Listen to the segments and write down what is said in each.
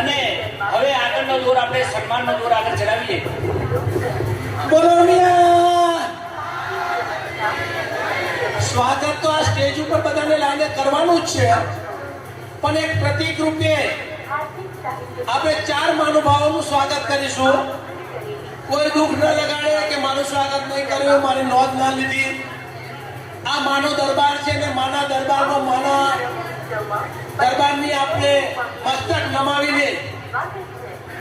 અને હવે આગળનો દોર આપણે સન્માનનો દોર આગળ ચલાવીએ. બોલો સ્વાગત તો આ સ્ટેજ ઉપર બધાને લાગે કરવાનું જ છે. પણ એક પ્રતીક રૂપે આપણે ચાર મહાનુભાવોનું સ્વાગત કરીશું. કોઈ દુઃખ ન લગાડે કે મારું સ્વાગત નહીં કર્યું મારી નોંધ ના લીધી. આ માનો દરબાર છે ને માના દરબારમાં માના દરબારની આપણે મસ્તક નમાવીને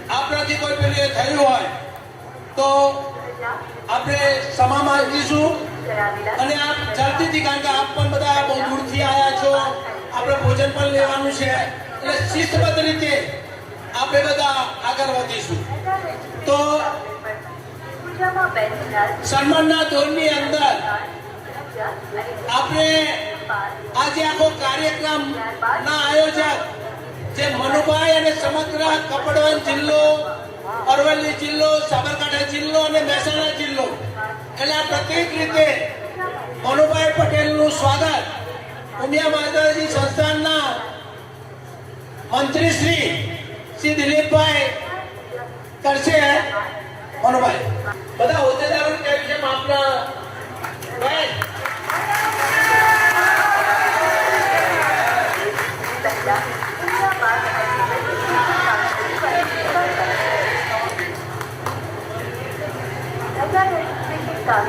આપણાથી કોઈ પેલું થયું હોય તો આપણે ક્ષમા માંગીશું અને આપ જલ્દીથી કારણ કે આપ પણ બધા બહુ દૂરથી આવ્યા છો. આપણે ભોજન પણ લેવાનું છે. એટલે શિસ્તબદ્ધ રીતે આપણે બધા આગળ વધીશું. તો સન્માનના ધોરણની અંદર આપણે આજે આખો કાર્યક્રમ ના આયોજક જે મનુભાઈ અને સમગ્ર કપડવંજ જિલ્લો, અરવલ્લી જિલ્લો, સાબરકાંઠા જિલ્લો અને મહેસાણા જિલ્લો, એટલે આ પ્રત્યેક રીતે મનુભાઈ પટેલનું સ્વાગત ઉમિયા માતાજી સંસ્થાનના મંત્રી શ્રી શ્રી દિલીપભાઈ કરશે મનુભાઈ. બધા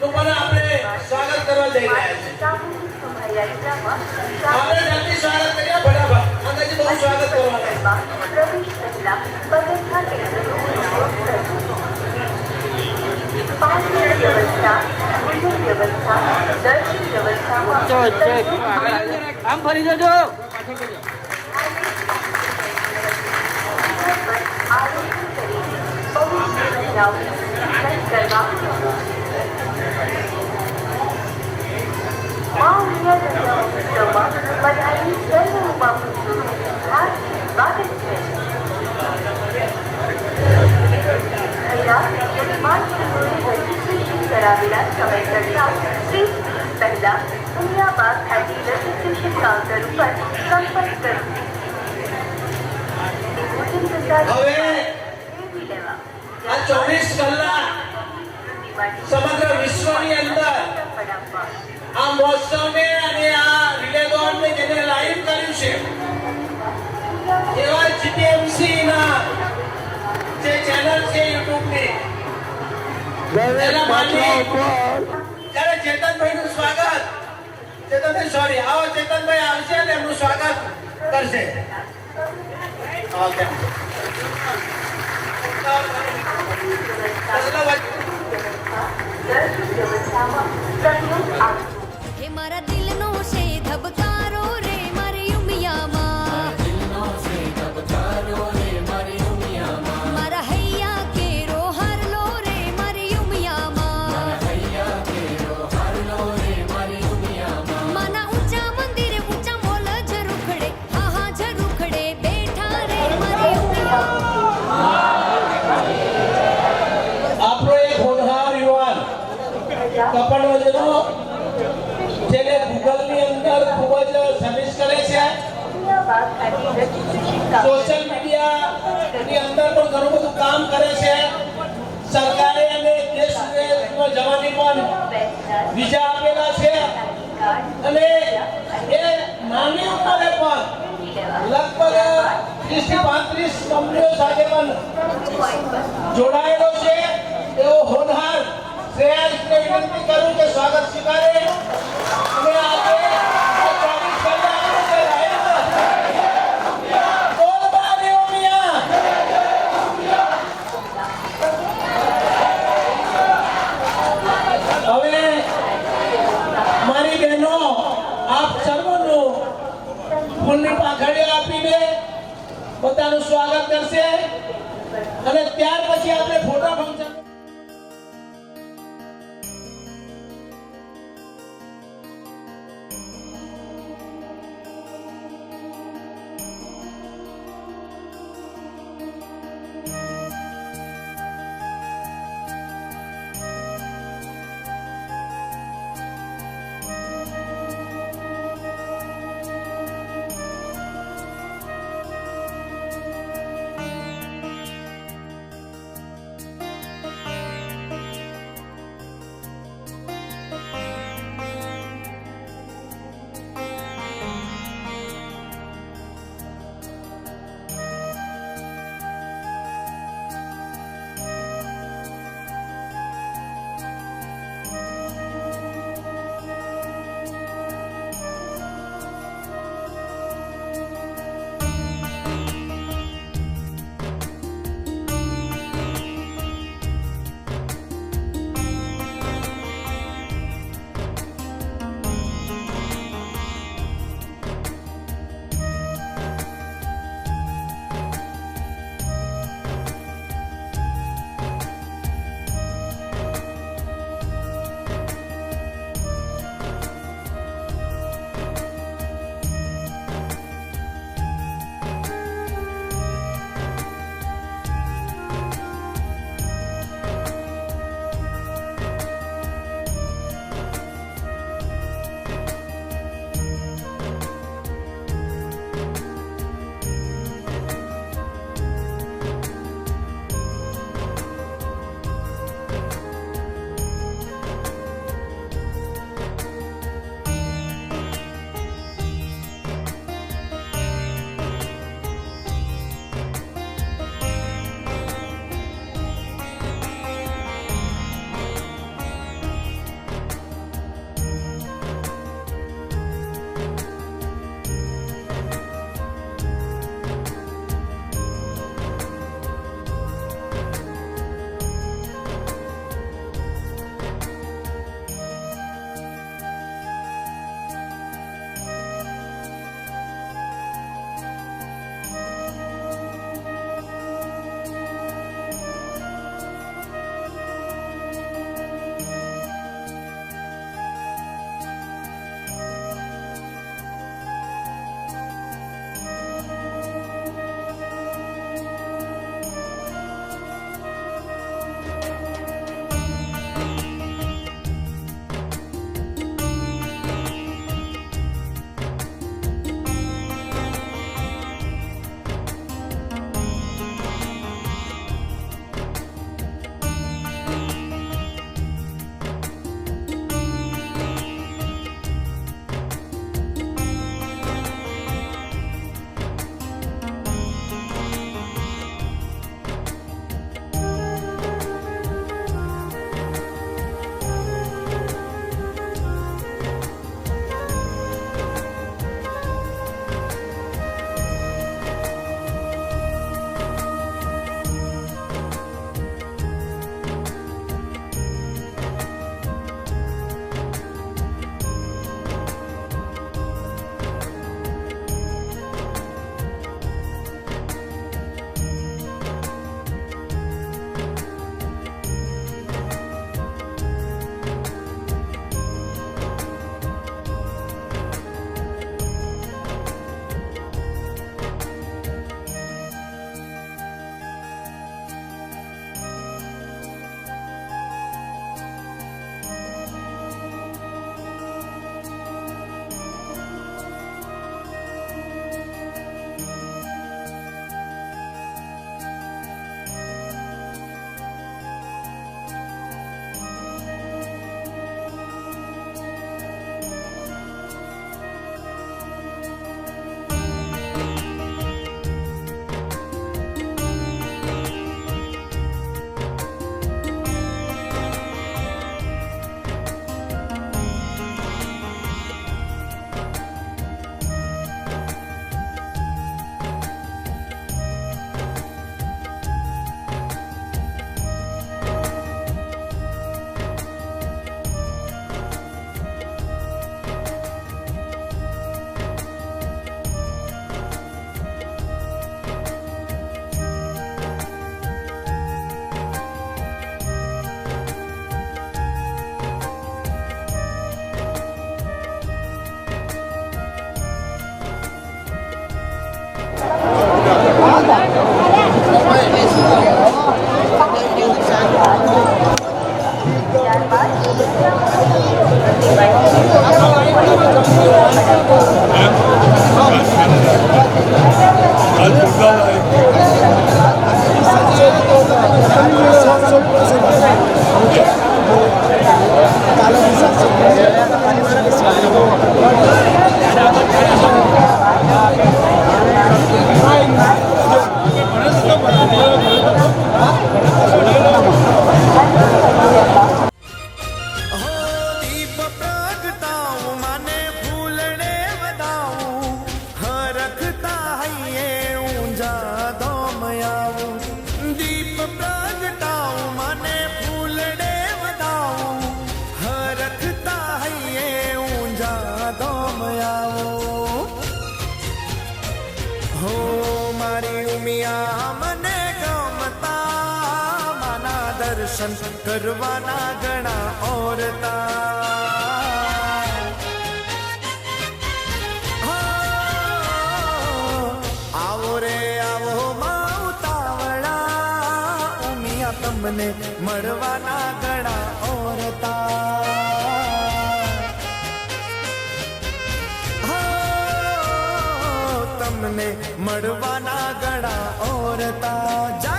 ટીમ આપણે સ્વાગત કરી કરવા જઈ રહ્યા છીએ. આપણે જલ્દી સ્વાગત કર્યા ફટાફટ. અંદાજે બહુ સ્વાગત કરવાનું વ્યવસ્થા આમ ફરી જજો. Thank you. ત્યારે ચેતનભાઈ સ્વાગત, ચેતનભાઈ સોરી આવો ચેતનભાઈ આવશે અને એમનું સ્વાગત કરશે. ઓકે હે મારા દિલનો સર્વિસ કરે છે. સોશિયલ મીડિયાની અંદર પણ ઘણું બધું કામ કરે છે. સરકારે અને દેશ વિદેશમાં જવાની પણ વિઝા આપેલા છે. અને એ નાની ઉંમરે પણ લગભગ ત્રીસથી પાંત્રીસ કંપનીઓ સાથે પણ જોડાયેલો છે. એવો હોનહાર શ્રેયાંશને વિનંતી કરું કે સ્વાગત સ્વીકારે. અને આજે બ્રાહ્મણની પાઘડી આપીને પોતાનું સ્વાગત કરશે. અને ત્યાર પછી આપણે ફોટો ફંક્શન Sen દર્શન કરવાના ઘણા ઓરતા. આવો રે, આવો માં ઉતાવળા ઉમિયા તમને મળવાના ઘણા ઓરતા. તમને મળવાના ગળા ઓરતા.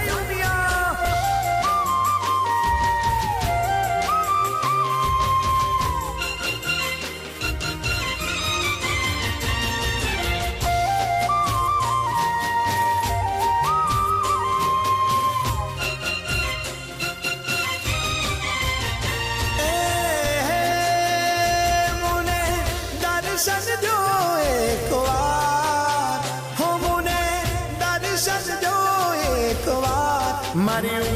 money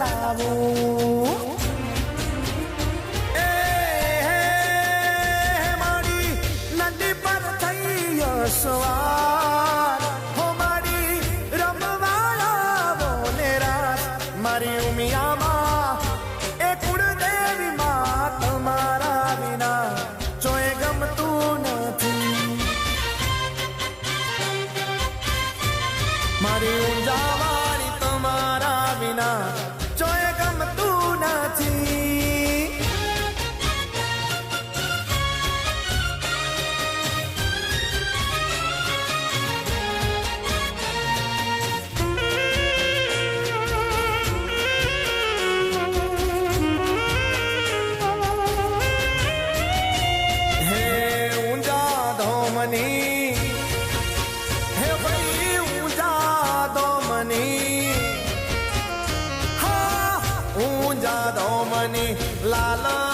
લાવો. મારી નદી પર થઈ સવાર હો મારી રમવાળા મારી ઉમિયા la la.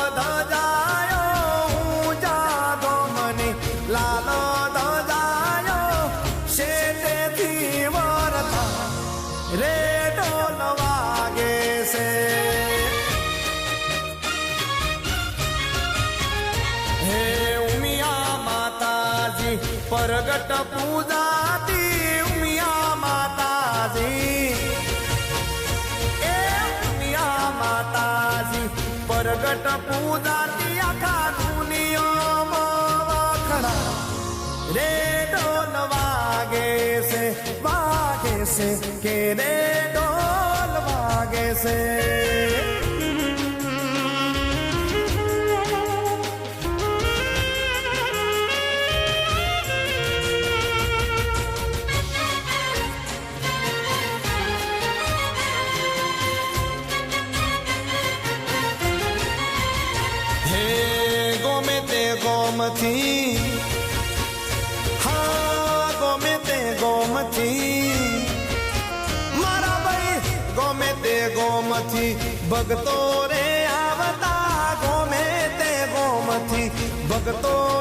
પ્રગટ પૂજાતી આખા રે ઢોલ વાગે છે વાગે છે કે રે ઢોલ વાગે છે ભગતો રે આવતા ગોમે તે ગોમથી. ભગતો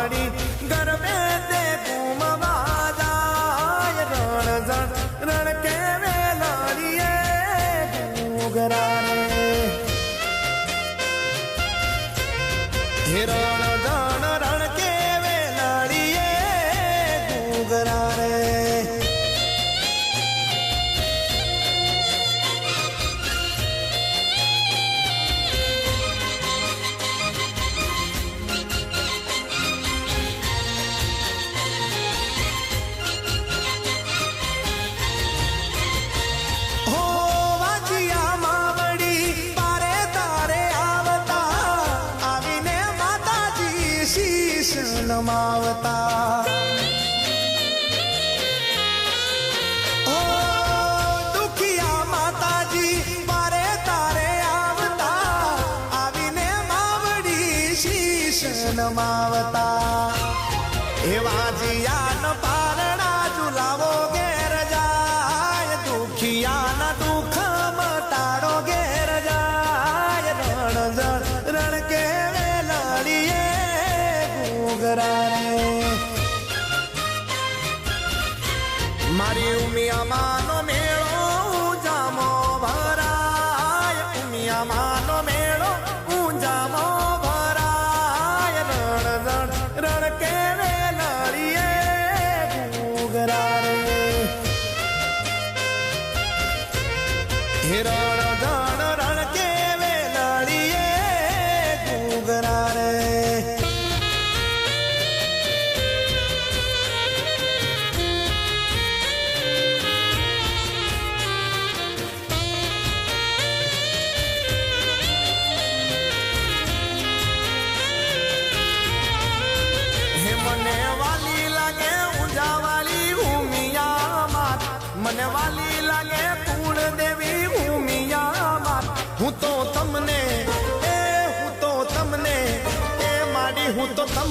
वाडी गरबे ते कुम वाजाय रण जण रण केवे लालिये कृष्ण मावता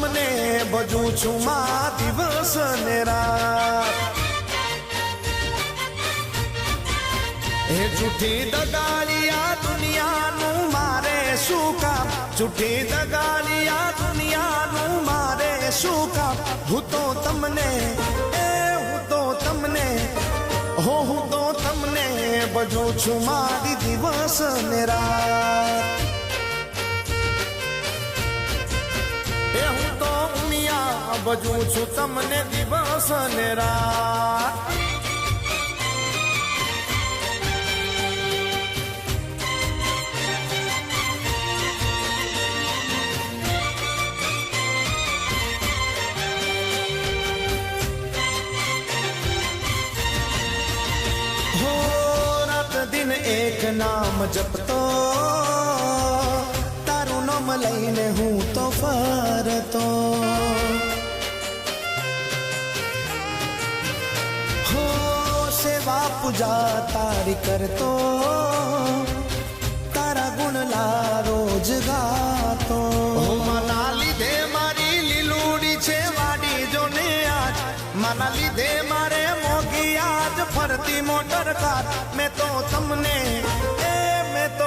તમને ભજું છું મા દિવસ ને રાત. હે જૂઠી દગાડી આ દુનિયાનું મારે શું કામ? જૂઠી દગાડી આ દુનિયાનું મારે શું કામ? હું તો તમને, એ હું તો તમને, હો હું તો તમને ભજું છું મારી દિવસ ને રાત. ભજું છું તમને દિવસ ને દિન એક નામ જપતો. તારું નામ લઈને હું તો ફરતો. પૂજા તારી કરતો તારા ગુણ લા રોજ ગાતો મના લીધે મારી લીલુડી છે વાડી જો ને આજ મના લીધે મારે મોગી આજ ફરતી મોટર કાર. મેં તો તમને